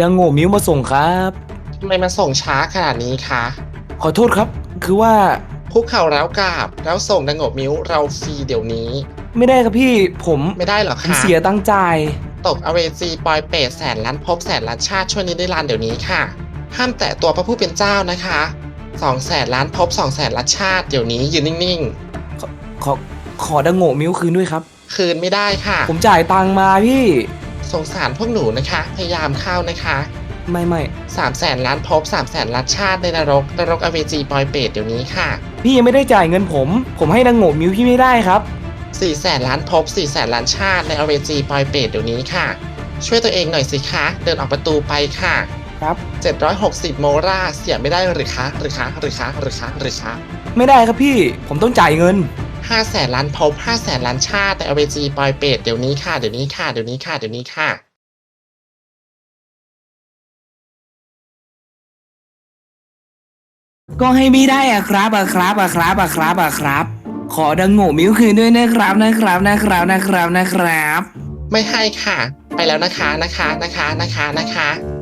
ดังโง่มิวมาส่งครับ ทำไมมันส่งช้าขนาดนี้คะ ขอโทษครับ คือว่าคุกเข่าแล้วกราบแล้วส่งดังโงบมิ้วเราฟรีเดี๋ยวนี้ ไม่ได้ครับพี่ผมไม่ได้เหรอผมคะเสียตั้งใจายตกอเวจีปอยเปรตแสนล้านภพแสนล้านชาติช่วยนิได้ลานเดี๋ยวนี้ค่ะ ห้ามแตะตัวพระผู้เป็นเจ้านะคะสองแสนล้านภพสองแสนล้านชาติเดี๋ยวนี้ยืนนิ่งขอขอดังโง่มิวคืนด้วยครับ ๆ คืนไม่ได้ค่ะ ผมจ่ายตังค์มาพี่ สงสารพวกหนูนะคะ พยายามเข้านะคะไม่ไม่สามแสนล้านภพสามแสนล้านชาติในนรกนรกอเวจีปอยเปรตเดี๋ยวนี้ค่ะพี่ยังไม่ได้จ่ายเงินผม ผมให้ดังโง่มิวพี่ไม่ได้ครับสี่แสนล้านภพสี่แสนล้านชาติในอเวจีปอยเปรตเดี๋ยวนี้ค่ะ ช่วยตัวเองหน่อยสิคะเดินออกประตูไปค่ะ ครับ 760 โมราเสียไม่ได้หรือคะหรือคะหรือคะหรือคะหรือคะ ไม่ได้ครับพี่ผมต้องจ่ายเงิน 5แสนล้านภพ5แสนล้านชาติในอเวจีปอยเปรตเดี๋ยวนี้ค่ะ เดี๋ยวนี้ค่ะ เดี๋ยวนี้ค่ะ เดี๋ยวนี้ค่ะก็ให้ไม่ได้อะครับอะครับอะครับอะครับอะครับ ขอดังโง่มิวคืนด้วยนะครับนะครับนะครับนะครับนะครับ ไม่ให้ค่ะ ไปแล้วนะคะนะคะนะคะนะคะนะคะ